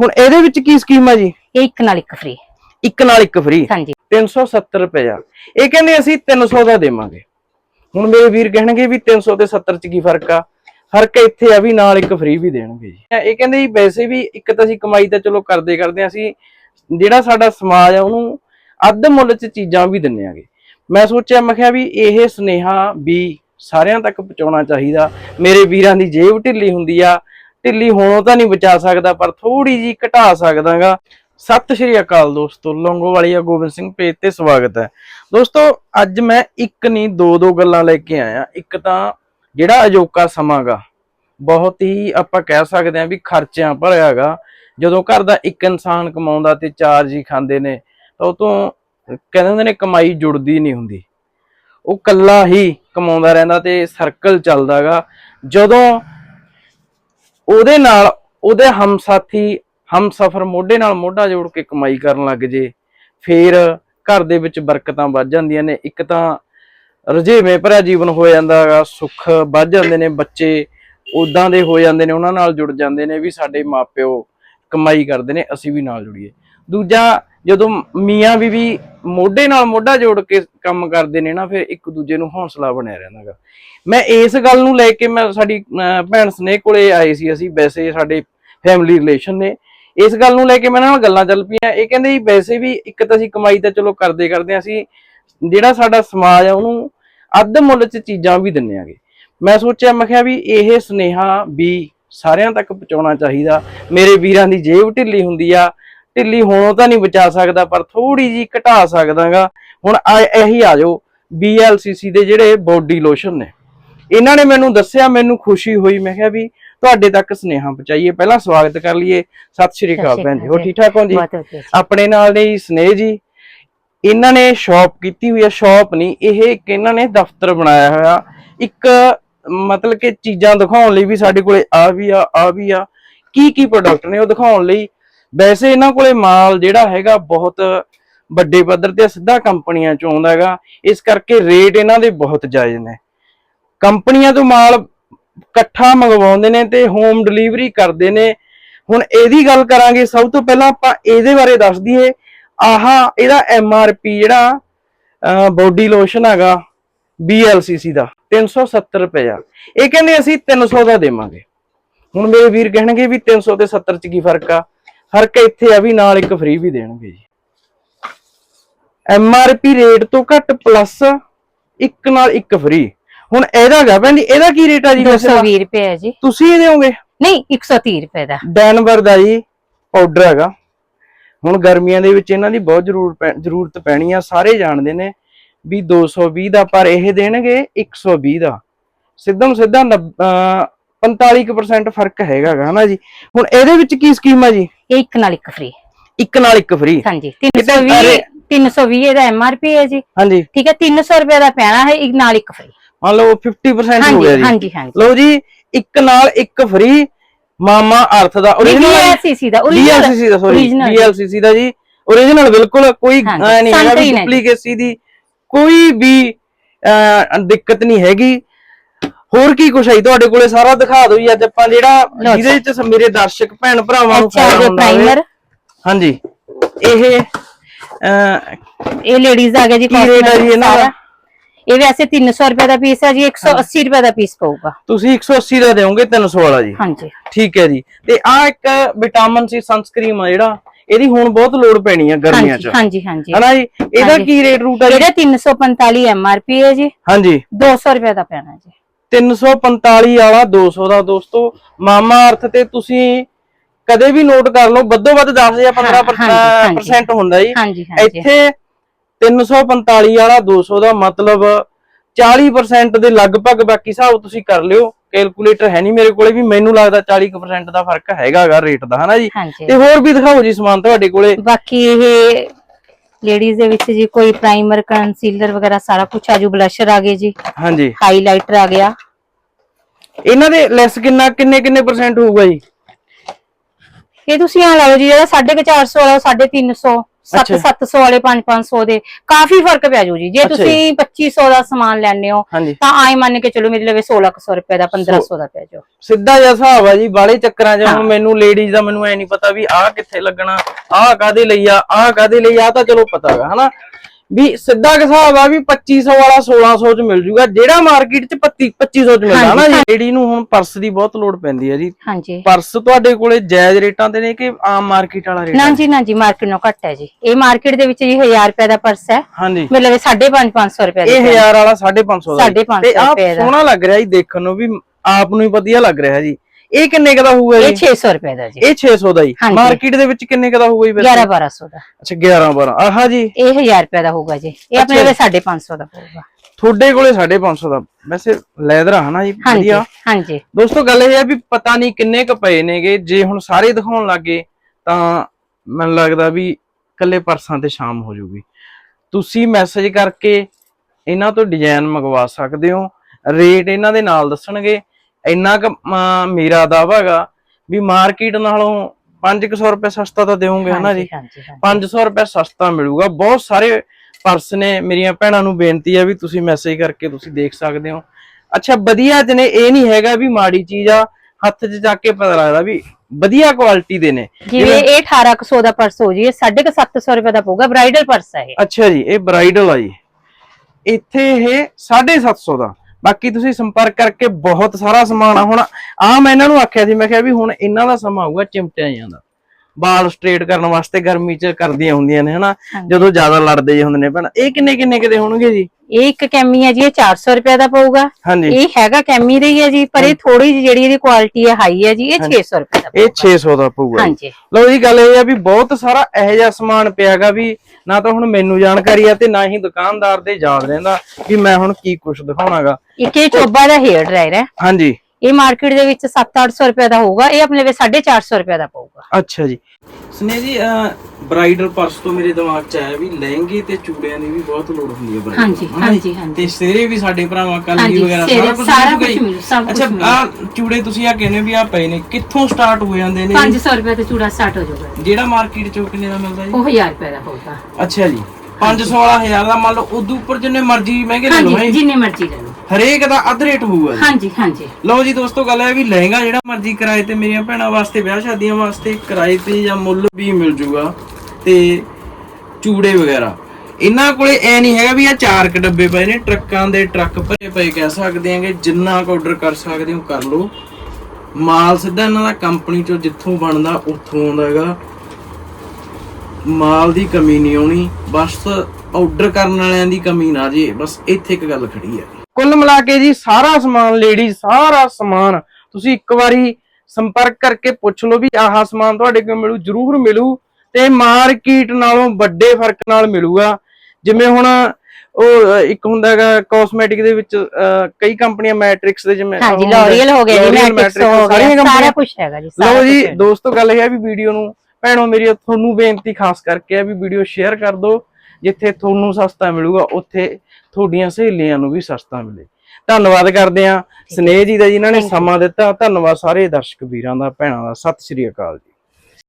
ਹੁਣ ਇਹਦੇ ਵਿੱਚ ਕੀ ਸਕੀਮ ਆ ਜੀ? ਇਹ ਇੱਕ ਨਾਲ ਇੱਕ ਫ੍ਰੀ ਇੱਕ ਨਾਲ ਇੱਕ ਫ੍ਰੀ ਹਾਂਜੀ। 370 ਰੁਪਏ ਆ ਇਹ ਕਹਿੰਦੇ ਅਸੀਂ 300 ਦਾ ਦੇਵਾਂਗੇ। ਹੁਣ ਮੇਰੇ ਵੀਰ ਕਹਿਣਗੇ ਵੀ 300 ਤੇ 70 ਚ ਕੀ ਫ਼ਰਕ ਆ? ਫ਼ਰਕ ਇੱਥੇ ਆ ਵੀ ਨਾਲ ਇੱਕ ਫ੍ਰੀ ਵੀ ਦੇਣਗੇ ਜੀ। ਇਹ ਕਹਿੰਦੇ ਜੀ ਵੈਸੇ ਵੀ ਇੱਕ ਤਾਂ ਅਸੀਂ ਕਮਾਈ ਤਾਂ ਚਲੋ ਕਰਦੇ ਕਰਦੇ ਅਸੀਂ ਜਿਹੜਾ ਸਾਡਾ ਸਮਾਜ ਆ ਉਹਨੂੰ ਅੱਧ ਮੁੱਲ ਚ ਚੀਜ਼ਾਂ ਵੀ ਦਿੰਨੇ ਆਗੇ। ਮੈਂ ਸੋਚਿਆ ਮੈਂ ਕਿਹਾ ਵੀ ਇਹ ਸੁਨੇਹਾ ਵੀ ਸਾਰਿਆਂ ਤੱਕ ਪਹੁੰਚਾਉਣਾ ਚਾਹੀਦਾ। ਮੇਰੇ ਵੀਰਾਂ ਦੀ ਜੇਬ ਢਿੱਲੀ ਹੁੰਦੀ ਆ। ਢਿੱਲੀ ਹੋਣੋਂ ਤਾਂ ਨਹੀਂ ਬਚਾ ਸਕਦਾ, ਪਰ ਥੋੜੀ ਜੀ ਘਟਾ ਸਕਦਾਗਾ। ਸਤਿ ਸ਼੍ਰੀ ਅਕਾਲ ਦੋਸਤੋ, ਲੌਂਗੋਵਾਲੀਆ ਗੋਬਿੰਦ ਸਿੰਘ ਪੇਜ ਤੇ ਸਵਾਗਤ ਹੈ। ਦੋਸਤੋ, ਅੱਜ ਮੈਂ ਇੱਕ ਨਹੀਂ ਦੋ ਦੋ ਗੱਲਾਂ ਲੈ ਕੇ ਆਇਆ। ਇੱਕ ਤਾਂ ਜਿਹੜਾ ਅਜੋਕਾ ਸਮਾਂਗਾ, ਬਹੁਤ ਹੀ ਆਪਾਂ ਕਹਿ ਸਕਦੇ ਹਾਂ ਵੀ ਖਰਚਿਆਂ ਭਰਿਆਗਾ। ਜਦੋਂ ਘਰ ਦਾ ਇੱਕ ਇਨਸਾਨ ਕਮਾਉਂਦਾ ਤੇ ਚਾਰ ਜੀ ਖਾਂਦੇ ਨੇ, ਤਾਂ ਉਹ ਤੋਂ ਕਹਿੰਦੇ ਨੇ ਕਮਾਈ ਜੁੜਦੀ ਨਹੀਂ ਹੁੰਦੀ। ਉਹ ਕੱਲਾ ਹੀ ਕਮਾਉਂਦਾ ਰਹਿੰਦਾ ਤੇ ਸਰਕਲ ਚੱਲਦਾਗਾ। ਜਦੋਂ ਉਹਦੇ ਨਾਲ ਉਹਦੇ ਹਮਸਾਥੀ ਹਮਸਫਰ ਮੋਢੇ ਨਾਲ ਮੋਢਾ ਜੋੜ ਕੇ ਕਮਾਈ ਕਰਨ ਲੱਗ ਜੇ, ਫੇਰ ਘਰ ਦੇ ਵਿੱਚ ਬਰਕਤਾਂ ਵੱਧ ਜਾਂਦੀਆਂ ਨੇ। ਇੱਕ ਤਾਂ ਰਜੇਵੇਂ ਭਰਿਆ ਜੀਵਨ ਹੋ ਜਾਂਦਾ ਹੈਗਾ, ਸੁੱਖ ਵੱਧ ਜਾਂਦੇ ਨੇ, ਬੱਚੇ ਉਦਾਂ ਦੇ ਹੋ ਜਾਂਦੇ ਨੇ, ਉਹਨਾਂ ਨਾਲ ਜੁੜ ਜਾਂਦੇ ਨੇ ਵੀ ਸਾਡੇ ਮਾਪਿਓ ਕਮਾਈ ਕਰਦੇ ਨੇ, ਅਸੀਂ ਵੀ ਨਾਲ ਜੁੜੀਏ। ਦੂਜਾ, ਜਦੋਂ ਮੀਆਂ ਬੀਵੀ ਮੋਢੇ ਨਾਲ ਮੋਢਾ ਜੋੜ ਕੇ ਕੰਮ ਕਰਦੇ ਨੇ ਨਾ, ਫਿਰ ਇੱਕ ਦੂਜੇ ਨੂੰ ਹੌਸਲਾ ਬਣਿਆ ਰਹਿੰਦਾਗਾ ਮੈਂ ਇਸ ਗੱਲ ਨੂੰ ਲੈ ਕੇ ਮੈਂ ਸਾਡੀ ਭੈਣ ਸਨੇਹ ਕੋਲੇ ਆਏ ਸੀ ਅਸੀਂ, ਵੈਸੇ ਸਾਡੇ ਫੈਮਿਲੀ ਰਿਲੇਸ਼ਨ ਨੇ। ਇਸ ਗੱਲ ਨੂੰ ਲੈ ਕੇ ਮੇਰੇ ਨਾਲ ਗੱਲਾਂ ਚੱਲ ਪਈਆਂ। ਇਹ ਕਹਿੰਦੇ ਜੀ, ਵੈਸੇ ਵੀ ਇੱਕ ਤਾਂ ਅਸੀਂ ਕਮਾਈ ਤਾਂ ਚਲੋ ਕਰਦੇ ਕਰਦੇ ਹਾਂ, ਅਸੀਂ ਜਿਹੜਾ ਸਾਡਾ ਸਮਾਜ ਆ, ਉਹਨੂੰ ਅੱਧ ਮੁੱਲ 'ਚ ਚੀਜ਼ਾਂ ਵੀ ਦਿੰਨੇ ਆਗੇ ਮੈਂ ਸੋਚਿਆ, ਮੈਂ ਕਿਹਾ ਵੀ ਇਹ ਸੁਨੇਹਾ ਵੀ ਸਾਰਿਆਂ ਤੱਕ ਪਹੁੰਚਾਉਣਾ ਚਾਹੀਦਾ। ਮੇਰੇ ਵੀਰਾਂ ਦੀ ਜੇਬ ਢਿੱਲੀ ਹੁੰਦੀ ਆ ਢਿੱਲੀ ਹੋਣੋਂ ਤਾਂ ਨਹੀਂ ਬਚਾ ਸਕਦਾ ਪਰ ਥੋੜੀ ਜੀ ਘਟਾ ਸਕਦਾਗਾ। ਹੁਣ ਇਹੀ ਆ ਜਾਓ BLCC ਦੇ ਜਿਹੜੇ ਬੋਡੀ ਲੋਸ਼ਨ ਨੇ। ਇਹਨਾਂ ਨੇ ਮੈਨੂੰ ਦੱਸਿਆ ਮੈਨੂੰ ਖੁਸ਼ੀ ਹੋਈ। ਮੈਂ ਕਿਹਾ ਵੀ ਤੁਹਾਡੇ ਤੱਕ ਸੁਨੇਹਾ ਪਹੁੰਚਾਈਏ। ਪਹਿਲਾਂ ਸਵਾਗਤ ਕਰ ਲਈਏ। ਸਤਿ ਸ਼੍ਰੀ ਅਕਾਲ ਭੈਣ ਜੀ। ਹੋ ਠੀਕ ਠਾਕ ਹੋ ਜੀ। ਆਪਣੇ ਨਾਲ ਨੇ ਸਨੇਹ ਜੀ। ਇਹਨਾਂ ਨੇ ਸ਼ਾਪ ਕੀਤੀ ਹੋਈ ਹੈ ਸ਼ਾਪ ਨਹੀਂ ਇਹ ਇੱਕ ਇਹਨਾਂ ਨੇ ਦਫ਼ਤਰ ਬਣਾਇਆ ਹੋਇਆ। ਇੱਕ ਮਤਲਬ ਕਿ ਚੀਜ਼ਾਂ ਦਿਖਾਉਣ ਲਈ ਵੀ ਸਾਡੇ ਕੋਲੇ ਆ ਵੀ ਆ ਆ ਵੀ ਆ। ਕੀ ਕੀ ਪ੍ਰੋਡਕਟ ਨੇ ਉਹ ਦਿਖਾਉਣ ਲਈ? ਵੈਸੇ ਇਹਨਾਂ ਕੋਲੇ ਮਾਲ ਜਿਹੜਾ ਹੈਗਾ ਬਹੁਤ ਵੱਡੇ ਪੱਧਰ ਤੇ ਸਿੱਧਾ ਕੰਪਨੀਆਂ ਚੋਂ ਆਉਂਦਾ ਹੈਗਾ। ਇਸ ਕਰਕੇ ਰੇਟ ਇਹਨਾਂ ਦੇ ਬਹੁਤ ਜਾਇਜ਼ ਨੇ। ਕੰਪਨੀਆਂ ਤੋਂ ਮਾਲ ਇਕੱਠਾ ਮੰਗਵਾਉਂਦੇ ਨੇ ਤੇ ਹੋਮ ਡਿਲੀਵਰੀ ਕਰਦੇ ਨੇ। ਹੁਣ ਇਹਦੀ ਗੱਲ ਕਰਾਂਗੇ, ਸਭ ਤੋਂ ਪਹਿਲਾਂ ਆਪਾਂ ਇਹਦੇ ਬਾਰੇ ਦੱਸ ਦਈਏ। ਆਹਾ ਇਹਦਾ ਐਮ ਆਰ ਪੀ ਜਿਹੜਾ ਬੋਡੀ ਲੋਸ਼ਨ ਹੈਗਾ BLCC ਦਾ 370 ਰੁਪਏ ਆ ਇਹ ਕਹਿੰਦੇ ਅਸੀਂ 300 ਦਾ ਦੇਵਾਂਗੇ। ਹੁਣ ਮੇਰੇ ਵੀਰ ਕਹਿਣਗੇ ਵੀ 300 ਤੇ 70 ਚ ਕੀ ਫ਼ਰਕ ਆ? ਫ਼ਰਕ ਇੱਥੇ ਆ ਵੀ ਨਾਲ ਇੱਕ ਫ੍ਰੀ ਵੀ ਦੇਣਗੇ ਜੀ। ਐਮ ਆਰ ਪੀ ਰੇਟ ਤੋਂ ਘੱਟ ਪਲੱਸ ਇੱਕ ਨਾਲ ਇੱਕ ਫ੍ਰੀ ਹੁਣ ਇਹਦਾ ਹੈਗਾ ਭੈਣ ਜੀ ਇਹਦਾ ਕੀ ਰੇਟ ਆ ਜੀ ਵੈਸੇ? 220 ਰੁਪਏ ਹੈ ਜੀ। ਤੁਸੀਂ ਇਹ ਦਿਓਗੇ ਨਹੀਂ 130 ਰੁਪਏ ਦਾ। ਡੈਨਵਰ ਦਾ ਜੀ ਪਾਊਡਰ ਹੈਗਾ। ਹੁਣ ਗਰਮੀਆਂ ਦੇ ਵਿੱਚ ਇਹਨਾਂ ਦੀ ਬਹੁਤ ਜ਼ਰੂਰ ਜ਼ਰੂਰਤ ਪੈਣੀ ਆ। ਸਾਰੇ ਜਾਣਦੇ ਨੇ ਵੀ 220 ਦਾ ਪਰ ਇਹ ਦੇਣਗੇ 120 ਦਾ। ਸਿੱਧਮ ਸਿੱਧਾ 45% ਫ਼ਰਕ ਹੈਗਾ ਹਨਾ ਜੀ? ਹੁਣ ਇਹਦੇ ਵਿੱਚ ਕੀ ਸਕੀਮ ਆ ਜੀ? ਇਹ ਇੱਕ ਨਾਲ ਇੱਕ ਫ੍ਰੀ ਇੱਕ ਨਾਲ ਇੱਕ ਫ੍ਰੀ ਹਾਂਜੀ ਕਿਤੇ 320 ਸਾਰੇ- 320 ਇਹਦਾ ਐਮਆਰਪੀ ਹੈ ਜੀ। ਹਾਂਜੀ। ਠੀਕ ਹੈ 300 ਰੁਪਏ ਦਾ ਪੈਣਾ ਹੈ ਇੱਕ ਨਾਲ ਇੱਕ ਫ੍ਰੀ ਮੰਨ ਲਓ 50% ਹੋ ਗਿਆ ਜੀ। ਹਾਂਜੀ ਹਾਂਜੀ ਲਓ ਜੀ ਇੱਕ ਨਾਲ ਇੱਕ ਫ੍ਰੀ ਮਾਮਾ ਅਰਥ ਦਾ ਜੀ। BLCC ਦਾ BLCC ਦਾ ਸੌਰੀ। BLCC ਦਾ ਜੀ। origignal ਬਿਲਕੁਲ ਕੋਈ ਨਹੀਂ ਹੈਗਾ। ਡੁਪਲੀਕੇਸੀ ਦੀ। ਕੋਈ ਵੀ ਦਿੱਕਤ ਨਹੀਂ ਹੈਗੀ। ਹੋਰ ਕੀ ਕੁਛ ਹੈ ਤੁਹਾਡੇ ਕੋਲੇ ਸਾਰਾ ਦਿਖਾ ਦਿਓ ਜੀ ਅੱਜ ਆਪਾਂ ਜਿਹੜਾ। ਜਿਹਦੇ ਵਿੱਚ ਮੇਰੇ ਦਰਸ਼ਕ ਭੈਣ ਭਰਾਵਾਂ ਨੂੰ ਅੱਛਾ ਫਾਇਦਾ ਹੁੰਦਾ। ਪ੍ਰਾਈਮਰ ਹਾਂਜੀ। ਇਹ ਇਹ ਲੇਡੀਜ਼ ਆ ਗਿਆ ਜੀ ਕੀ rate ਹੈ ਜੀ cosmetic ਇਹਨਾਂ ਦਾ? ਸਾਰਾ। ਇਹ ਵੈਸੇ 300 ਰੁਪਏ ਦਾ ਪੀਸ ਹੈ ਜੀ 180 ਰੁਪਏ ਦਾ ਪੀਸ ਪਊਗਾ। ਤੁਸੀਂ 180 ਦਾ ਦਿਓਗੇ 300 ਵਾਲਾ ਜੀ। ਹਾਂਜੀ। ਠੀਕ ਹੈ ਜੀ। ਤੇ ਆ ਇੱਕ ਵਿਟਾਮਿਨ ਸੀ ਸਨਸਕ੍ਰੀਮ ਆ ਜਿਹੜਾ ਇਹਦੀ ਹੁਣ ਬਹੁਤ ਲੋੜ ਪੈਣੀ ਆ ਗਰਮੀਆਂ 'ਚ। ਹਾਂਜੀ ਹਾਂਜੀ। ਹਨਾ ਜੀ? ਇਹਦਾ। ਕੀ ਰੇਟ ਰੂਟ ਆ ਜੀ? ਇਹਦਾ 345 ਐਮਆਰਪੀ ਹੈ ਜੀ ਹਾਂਜੀ। 200 ਰੁਪਏ ਦਾ ਪੈਣਾ ਜੀ। 345 ਵਾਲਾ 200 ਦਾ ਦੋਸਤੋ ਮਾਮਾ ਅਰਥ ਤੇ ਤੁਸੀਂ ਕਦੇ ਵੀ ਨੋਟ ਕਰ ਲਓ ਵੱਧੋ ਵੱਧ 10 ਜਾਂ 15% ਹਾਂਜੀ, ਹਾਂਜੀ। percent ਹੁੰਦਾ ਜੀ। ਇੱਥੇ 345 ਵਾਲਾ 200 ਦਾ ਮਤਲਬ 40% ਦੇ ਲਗਭਗ ਬਾਕੀ ਹਿਸਾਬ ਤੁਸੀਂ ਕਰ ਲਿਓ। ਕੈਲਕੂਲੇਟਰ ਹੈ ਨਹੀਂ ਮੇਰੇ ਕੋਲੇ ਵੀ ਮੈਨੂੰ ਲੱਗਦਾ 40% ਦਾ ਫ਼ਰਕ ਹੈਗਾਗਾ ਰੇਟ ਦਾ ਹਨਾ ਜੀ? ਤੇ ਹੋਰ ਵੀ ਦਿਖਾਓ ਜੀ ਸਮਾਨ ਤੁਹਾਡੇ ਕੋਲੇ। ਬਾਕੀ ਇਹ ਲੇਡੀਜ਼ ਦੇ ਵਿੱਚ ਜੀ ਕੋਈ ਪ੍ਰਾਈਮਰ ਕੰਸੀਲਰ ਵਗੈਰਾ ਸਾਰਾ ਕੁਝ ਆਜੂ ਬਲਸ਼ਰ ਆ ਗਏ ਜੀ। ਹਾਂਜੀ। ਹਾਈਲਾਈਟਰ ਆ ਗਿਆ। ਇਹਨਾਂ ਦੇ ਲੈਸ ਕਿੰਨਾ ਕਿੰਨੇ ਕਿੰਨੇ ਪਰਸੈਂਟ ਹੋਊਗਾ ਜੀ? ਇਹ ਤੁਸੀਂ ਆ ਲਾਓ ਜੀ ਜਿਹੜਾ 450 ਵਾਲਾ ਉਹ 350 ਅੱਛਾ। 7-700 ਵਾਲੇ 5-500 ਦੇ ਕਾਫੀ ਫ਼ਰਕ ਪੈ ਜੀ। ਜੇ ਅੱਛਾ ਤੁਸੀਂ 2500 ਦਾ ਸਮਾਨ ਲੈਣੇ ਹੋ ਹਾਂਜੀ। ਤਾਂ ਆਏ ਮੰਨ ਕੇ ਚਲੋ ਮੇਰੇ ਲਵੇ 1600 ਰੁਪਏ ਦਾ 1500 ਦਾ ਪੈ ਜਾਓ ਸਿੱਧਾ ਜਿਹਾ ਹਿਸਾਬ ਆ ਜੀ ਬਾਲੇ ਚੱਕਰਾਂ 'ਚ ਹੁਣ ਮੈਨੂੰ ਲੇਡੀਜ਼ ਦਾ ਮੈਨੂੰ ਐ ਨਹੀਂ ਪਤਾ ਵੀ ਆਹ ਕਿੱਥੇ ਲੱਗਣਾ ਆਹ ਕਾਦੇ ਲਈ ਆ ਆਹ ਕਾਦੇ ਲਈ ਆ ਤਾਂ ਚਲੋ ਪਤਾ ਹੈਗਾ ਹਨਾ? ਵੀ ਸਿੱਧਾ ਹਿਸਾਬ ਆ ਵੀ 2500 ਵਾਲਾ 1600 'ਚ ਮਿਲ ਜੂਗਾ ਜਿਹੜਾ ਮਾਰਕੀਟ 'ਚ 25 2500 'ਚ ਮਿਲਦਾ ਹਨਾ ਜੀ। ਲੇਡੀ ਨੂੰ ਹੁਣ ਪਰਸ ਦੀ ਬਹੁਤ ਲੋੜ ਪੈਂਦੀ ਹੈ ਜੀ। ਹਾਂਜੀ। ਪਰਸ ਤੁਹਾਡੇ ਕੋਲੇ ਜਾਇਜ਼ ਰੇਟਾਂ ਤੇ ਨੇ ਕਿ ਆਮ ਮਾਰਕੀਟ ਵਾਲਾ ਰੇਟ ਨਾ ਜੀ ਨਾ ਜੀ ਮਾਰਕੀਟ ਨਾਲੋਂ ਘੱਟ ਹੈ ਜੀ। ਇਹ ਮਾਰਕੀਟ ਦੇ ਵਿੱਚ ਜੀ 1000 ਰੁਪਏ ਦਾ ਪਰਸ ਹੈ। ਹਾਂਜੀ। ਮੇਰੇ ਲਵੇ 550 ਰੁਪਏ ਦਾ ਇਹ 1000 ਵਾਲਾ 550 ਦਾ ਜੀ। 550 ਤੇ ਆਹ ਰੁਪਏ ਦਾ। ਸੋਹਣਾ ਲੱਗ ਰਿਹਾ ਜੀ ਦੇਖਣ ਨੂੰ ਵੀ ਆਪ ਨੂੰ ਹੀ ਵਧੀਆ ਲੱਗ ਰਿਹਾ ਜੀ। ਇਹ ਕਿੰਨੇ ਕ ਦਾ ਹੋਊਗਾ ਇਹ ਜੀ? 600 ਰੁਪਏ ਦਾ ਜੀ। ਇਹ 600 ਦਾ ਜੀ। ਮਾਰਕੀਟ ਦੇ ਵਿੱਚ ਕਿੰਨੇ ਕ ਦਾ ਹੋਊਗਾ ਜੀ ਵੈਸੇ? 11 1200 ਦਾ। ਅੱਛਾ 11 12 ਆਹਾ ਜੀ। ਇਹ 1000 ਰੁਪਏ ਦਾ ਹੋਊਗਾ ਜੀ। ਇਹ ਆਪਣੇ ਲਵੇ 550 ਦਾ ਪਊਗਾ। ਤੁਹਾਡੇ ਕੋਲੇ 550 ਦਾ। ਵੈਸੇ ਲੈਦਰ ਆ ਹਨਾ ਜੀ? ਵਧੀਆ। ਹਾਂਜੀ। ਦੋਸਤੋ ਗੱਲ ਇਹ ਹੈ ਵੀ ਪਤਾ ਨਹੀਂ ਕਿੰਨੇ ਕ ਪਏ ਨੇਗੇ। ਜੇ ਹੁਣ ਸਾਰੇ ਦਿਖਾਉਣ ਲੱਗੇ ਤਾਂ ਮੈਨੂੰ ਲੱਗਦਾ ਵੀ ਕੱਲੇ ਪਰਸਾਂ ਤੇ ਸ਼ਾਮ ਹੋ ਜੂਗੀ। ਤੁਸੀਂ ਮੈਸੇਜ ਕਰਕੇ ਇਹਨਾਂ ਤੋਂ ਡਿਜ਼ਾਈਨ ਮੰਗਵਾ ਸਕਦੇ ਹੋ। ਰੇਟ ਇਹਨਾਂ ਦੇ ਨਾਲ ਦੱਸਣਗੇ। ਇੰਨਾ ਕ ਮੇਰਾ ਦਾਵਾ ਹੈਗਾ ਵੀ ਮਾਰਕੀਟ ਨਾਲੋਂ 500 ਰੁਪਏ ਸਸਤਾ ਤਾਂ ਦੇਵੋਗੇ ਹਨਾ ਜੀ? ਹਾਂਜੀ ਹਾਂਜੀ 500 ਰੁਪਏ ਸਸਤਾ ਮਿਲੂਗਾ। ਬਹੁਤ ਸਾਰੇ ਪਰਸ ਨੇ ਮੇਰੀਆਂ ਭੈਣਾਂ ਨੂੰ ਬੇਨਤੀ ਹੈ ਵੀ ਤੁਸੀਂ ਮੈਸੇਜ ਕਰਕੇ ਤੁਸੀਂ ਦੇਖ ਸਕਦੇ ਹੋ। ਅੱਛਾ ਵਧੀਆ ਚ ਨੇ ਇਹ ਨਹੀਂ ਹੈਗਾ ਵੀ ਮਾੜੀ ਚੀਜ਼ ਆ ਹੱਥ 'ਚ ਚੱਕ ਕੇ ਪਤਾ ਲੱਗਦਾ ਵੀ ਵਧੀਆ ਕੁਆਲਿਟੀ ਦੇ ਨੇ। ਜਿਵੇਂ ਇਹ 1800 ਦਾ ਪਰਸ ਹੋ ਜੀ ਇਹ 750 ਰੁਪਏ ਦਾ ਪਊਗਾ ਬ੍ਰਾਈਡਲ ਪਰਸ ਹੈ ਇਹ। ਅੱਛਾ ਜੀ ਇਹ ਬ੍ਰਾਈਡਲ ਆ ਜੀ। ਇੱਥੇ ਇਹ 750 ਦਾ। ਬਾਕੀ ਤੁਸੀਂ ਸੰਪਰਕ ਕਰਕੇ ਬਹੁਤ ਸਾਰਾ ਸਮਾਨ ਆ। ਹੁਣ ਆ ਮੈਂ ਇਹਨਾਂ ਨੂੰ ਆਖਿਆ ਸੀ, ਮੈਂ ਕਿਹਾ ਵੀ ਹੁਣ ਇਹਨਾਂ ਦਾ ਸਮਾਂ ਆਊਗਾ ਚਿਮਟਿਆਂ ਜਿਹਾਂ ਦਾ। ਵਾਲ ਸਟ੍ਰੇਟ ਕਰਨ ਵਾਸਤੇ ਗਰਮੀ 'ਚ ਕਰਦੀਆਂ ਹੁੰਦੀਆਂ ਨੇ ਹਨਾ। ਜਦੋਂ ਜ਼ਿਆਦਾ ਲੜਦੇ ਜਿਹੇ ਹੁੰਦੇ ਨੇ ਭੈਣ। ਇਹ ਕਿੰਨੇ ਕਿੰਨੇ ਕਿਤੇ ਹੋਣਗੇ ਜੀ? ਇਹ ਇੱਕ ਕੈਮੀ ਹੈ ਜੀ ਇਹ 400 ਰੁਪਏ ਦਾ ਪਊਗਾ। ਇਹ ਹੈਗਾ ਕੈਮੀ ਦਾ ਹੀ ਹੈ ਜੀ ਪਰ ਇਹ ਥੋੜੀ ਜਿਹੀ ਜਿਹੜੀ ਇਹਦੀ ਕੁਆਲਿਟੀ ਹੈ ਹਾਈ ਹੈ ਜੀ ਇਹ 600 ਰੁਪਏ ਦਾ ਇਹ 600 ਦਾ ਪਊਗਾ ਜੀ। ਹਾਂਜੀ। ਲਓ ਜੀ ਗੱਲ ਇਹ ਆ ਵੀ ਬਹੁਤ ਸਾਰਾ ਇਹੋ ਜਿਹਾ ਸਮਾਨ ਪਿਆਗਾ ਵੀ ਨਾ ਤਾਂ ਹੁਣ ਮੈਨੂੰ ਜਾਣਕਾਰੀ ਆ ਤੇ ਨਾ ਹੀ ਦੁਕਾਨਦਾਰ ਦੇ ਯਾਦ ਰਹਿੰਦਾ ਵੀ ਮੈਂ ਹੁਣ ਕੀ ਕੁਝ ਦਿਖਾਉਣਾਗਾ। ਇੱਕ ਇਹ ਚੋਬਾ ਦਾ ਹੇਅਰ ਡਰਾਇਰ ਹੈ। ਹਾਂਜੀ। ਇਹ ਮਾਰਕੀਟ ਦੇ ਵਿੱਚ 7-800 ਰੁਪਏ ਦਾ ਹੋਊਗਾ ਇਹ ਆਪਣੇ ਲਈ 450 ਰੁਪਏ ਦਾ ਪਊਗਾ ਅੱਛਾ ਜੀ ਸਨੇ ਜੀ ਬ੍ਰਾਈਡਲ ਪਰਸ ਤੋਂ ਮੇਰੇ ਦਿਮਾਗ 'ਚ ਆਇਆ ਵੀ ਲਹਿੰਗੇ ਤੇ ਚੂੜਿਆਂ ਦੀ ਵੀ ਬਹੁਤ ਲੋੜ ਹੁੰਦੀ ਹੈ bridal ਹਾਂਜੀ? ਹਾਂਜੀ, ਹਾਂਜੀ। ਤੇ ਸਿਰੇ ਵੀ ਸਾਡੇ ਭਰਾਵਾਂ ਕਲਗੀ ਵਗੈਰਾ ਸਿਰੇ ਕੁਝ ਸਾਰਾ ਕੁਛ ਮਿਲੂ, ਸਭ ਅੱਛਾ। ਆ ਚੂੜੇ ਤੁਸੀਂ ਆ ਕਹਿੰਦੇ ਵੀ ਆ ਪਏ ਨੇ ਕਿੱਥੋਂ ਸਟਾਰਟ ਹੋ ਜਾਂਦੇ ਨੇ 500 ਰੁਪਏ ਤੇ ਚੂੜਾ ਸਟਾਰਟ ਹੋ ਜਾਊਗਾ ਜਿਹੜਾ ਮਾਰਕੀਟ 'ਚੋਂ ਕਿੰਨੇ ਦਾ ਮਿਲਦਾ ਜੀ ਉਹ 1000 ਰੁਪਏ ਦਾ ਹੋਊਗਾ ਅੱਛਾ ਜੀ 500 ਵਾਲਾ 1000 ਦਾ ਮੰਨ ਲਓ ਉਦੋਂ ਉੱਪਰ ਜਿੰਨੇ ਮਰਜ਼ੀ ਮਹਿੰਗੇ ਲੈ ਲਓ ਹਾਂਜੀ। ਜਿੰਨੇ ਮਰਜ਼ੀ ਲੈ ਲਓ ਹਰੇਕ ਦਾ ਅੱਧ ਰੇਟ ਹੋਊਗਾ ਜੀ। ਹਾਂਜੀ ਹਾਂਜੀ। ਲਓ ਜੀ ਦੋਸਤੋ ਗੱਲ ਹੈ ਵੀ ਲਹਿੰਗਾ ਜਿਹੜਾ ਮਰਜ਼ੀ ਕਿਰਾਏ ਤੇ ਮੇਰੀਆਂ ਭੈਣਾਂ ਵਾਸਤੇ ਵਿਆਹ ਸ਼ਾਦੀਆਂ ਵਾਸਤੇ ਕਿਰਾਏ ਤੇ ਜਾਂ ਮੁੱਲ ਵੀ ਮਿਲ ਜੂਗਾ ਤੇ ਚੂੜੇ ਵਗੈਰਾ। ਇਹਨਾਂ ਕੋਲੇ ਐ ਨਹੀਂ ਹੈਗਾ ਵੀ ਆ ਚਾਰ ਕ ਡੱਬੇ ਪਏ ਨੇ ਟਰੱਕਾਂ ਦੇ ਟਰੱਕ ਭਰੇ ਪਏ ਕਹਿ ਸਕਦੇ ਆਂਗੇ ਜਿੰਨਾ ਕੁ ਆਰਡਰ ਕਰ ਸਕਦੇ ਹੋ ਕਰ ਲਓ। ਮਾਲ ਸਿੱਧਾ ਇਹਨਾਂ ਦਾ ਕੰਪਨੀ ਚੋਂ ਜਿੱਥੋਂ ਬਣਦਾ ਉੱਥੋਂ ਆਉਂਦਾ ਹੈਗਾ। ਮਾਲ ਦੀ ਕਮੀ ਨਹੀਂ ਆਉਣੀ ਬਸ ਆਰਡਰ ਕਰਨ ਵਾਲਿਆਂ ਦੀ ਕਮੀ ਨਾ ਜੇ ਬਸ ਇੱਥੇ ਇੱਕ ਗੱਲ ਖੜੀ ਹੈ। ਕੁੱਲ ਮਿਲਾ ਕੇ ਜੀ ਸਾਰਾ ਸਮਾਨ ਲੇਡੀ ਸਾਰਾ ਸਮਾਨ ਤੁਸੀਂ ਇੱਕ ਵਾਰੀ ਸੰਪਰਕ ਕਰਕੇ ਪੁੱਛ ਲਓ ਵੀ ਆਹ ਸਮਾਨ ਤੁਹਾਡੇ ਕੋਲ ਮਿਲੂ ਜ਼ਰੂਰ ਮਿਲੂ ਤੇ ਮਾਰਕੀਟ ਨਾਲੋਂ ਵੱਡੇ ਫ਼ਰਕ ਨਾਲ ਮਿਲੂਗਾ ਜਿਵੇਂ ਹੁਣ ਉਹ ਇੱਕ ਹੁੰਦਾ ਹੈਗਾ ਕਾਸਮੈਟਿਕ ਦੇ ਵਿੱਚ ਕਈ ਕੰਪਨੀਆਂ ਮੈਟ੍ਰਿਕਸ ਦੇ ਜਿਵੇਂ ਹਾਂਜੀ ਲੋਰੀਅਲ ਹੋ ਗਿਆ ਜੀ ਮੈਟ੍ਰਿਕਸ ਹੋ ਗਿਆ ਸਾਰਾ ਕੰਪਨੀਆਂ ਕੁਝ ਹੈਗਾ ਜੀ ਲਓ ਜੀ। ਦੋਸਤੋ ਗੱਲ ਇਹ ਹੈ ਵੀ ਵੀਡੀਓ ਨੂੰ ਭੈਣੋ ਮੇਰੀ ਤੁਹਾਨੂੰ ਬੇਨਤੀ ਖਾਸ ਕਰਕੇ ਹੈ ਵੀ ਵੀਡੀਓ ਸ਼ੇਅਰ ਕਰ ਦਿਓ ਜਿੱਥੇ ਤੁਹਾਨੂੰ ਸਸਤਾ ਮਿਲੂਗਾ ਉੱਥੇ ਤੁਹਾਡੀਆਂ ਸਹੇਲੀਆਂ ਨੂੰ ਵੀ ਸਸਤਾ ਮਿਲੇ। ਧੰਨਵਾਦ ਕਰਦੇ ਆ ਸਨੇਹ ਜੀ ਦਾ ਜਿਨ੍ਹਾਂ ਨੇ ਸਮਾਂ ਦਿੱਤਾ ਧੰਨਵਾਦ ਸਾਰੇ ਦਰਸ਼ਕ ਵੀਰਾਂ ਦਾ ਭੈਣਾਂ ਦਾ। ਸਤਿ ਸ਼੍ਰੀ ਅਕਾਲ ਜੀ।